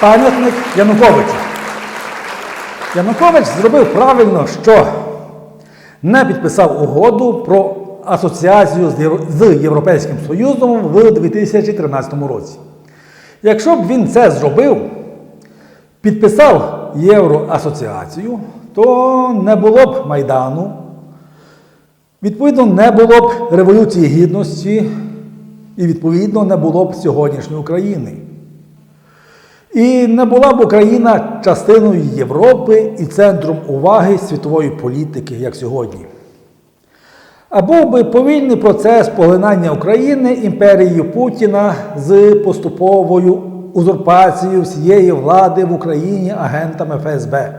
пам'ятник Януковичу. Янукович зробив правильно, що не підписав угоду про асоціацію з Європейським Союзом в 2013 році. Якщо б він це зробив, підписав Євроасоціацію, то не було б Майдану, відповідно, не було б Революції Гідності і, відповідно, не було б сьогоднішньої України. І не була б Україна частиною Європи і центром уваги світової політики, як сьогодні. А був би повільний процес поглинання України імперією Путіна з поступовою узурпацією всієї влади в Україні агентами ФСБ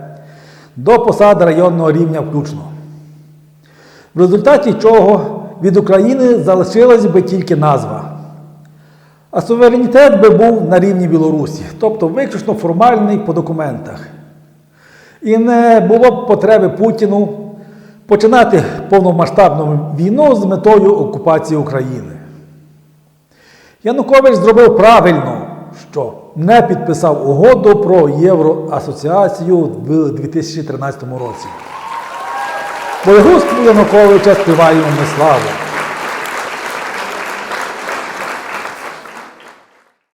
до посад районного рівня включно. В результаті чого від України залишилась би тільки назва. А суверенітет би був на рівні Білорусі, тобто виключно формальний по документах. І не було б потреби Путіну починати повномасштабну війну з метою окупації України. Янукович зробив правильно, що не підписав угоду про Євроасоціацію в 2013 році. Боягузтву Януковича співаємо ми славу.